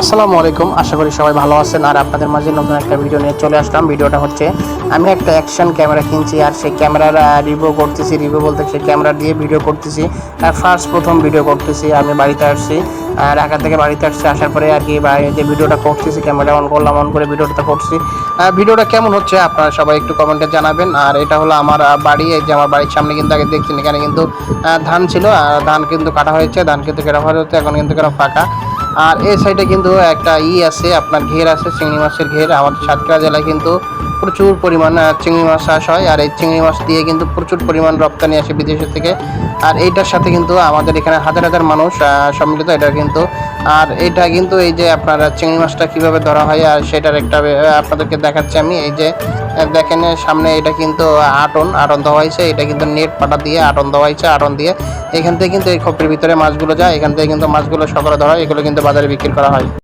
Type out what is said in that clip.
আসসালামু আলাইকুম। আশা করি সবাই ভালো আছেন। আর আপনাদের মাঝে নতুন একটা ভিডিও নিয়ে চলে আসলাম। ভিডিওটা হচ্ছে, আমি একটা অ্যাকশন ক্যামেরা কিনছি আর সেই ক্যামেরার রিভিউ করতেছি। রিভিউ বলতে সেই ক্যামেরা দিয়ে ভিডিও করতেছি। আর ফার্স্ট প্রথম ভিডিও করতেছি। আমি বাড়িতে আসছি। আর ঢাকা থেকে বাড়িতে আসছি। আসার পরে আর কি যে ভিডিওটা করতেছি ক্যামেরা অন করলাম অন করে ভিডিওটা করছি। ভিডিওটা কেমন হচ্ছে আপনারা সবাই একটু কমেন্টে জানাবেন। আর এটা হলো আমার বাড়ি। এই যে আমার বাড়ির সামনে কিন্তু আগে দেখছেন, এখানে কিন্তু ধান ছিল। আর ধান কিন্তু কাটা হয়েছে। ধান কিন্তু কেটে হয়ে হচ্ছে এখন কিন্তু কেন ফাঁকা। আর এই সাইডে কিন্তু একটা ই আছে, আপনার ঘের আছে, চিংড়ি মাছের ঘের। আমাদের সাতক্ষীরা জেলায় কিন্তু প্রচুর পরিমাণ চিংড়ি মাছ চাষ হয়। আর এই চিংড়ি মাছ দিয়ে কিন্তু প্রচুর পরিমাণ রপ্তানি আসে বিদেশের থেকে। আর এইটার সাথে কিন্তু আমাদের এখানে হাজার হাজার মানুষ সম্মিলিত। এটা কিন্তু, আর এটা কিন্তু এই যে আপনার চিংড়ি মাছটা কীভাবে ধরা হয়, আর সেটার একটা আপনাদেরকে দেখাচ্ছি আমি। এই যে দেখেন, সামনে এটা কিন্তু আটন আটন দেওয়া হয়েছে। এটা কিন্তু নেট পাটা দিয়ে আটন দেওয়া হয়েছে আটন দিয়ে। এখান থেকে কিন্তু এই খোপের ভিতরে মাছগুলো যায়। এখান থেকে কিন্তু মাছগুলো সকালে ধরা হয়। এগুলো কিন্তু বাজারে বিক্রি করা হয়।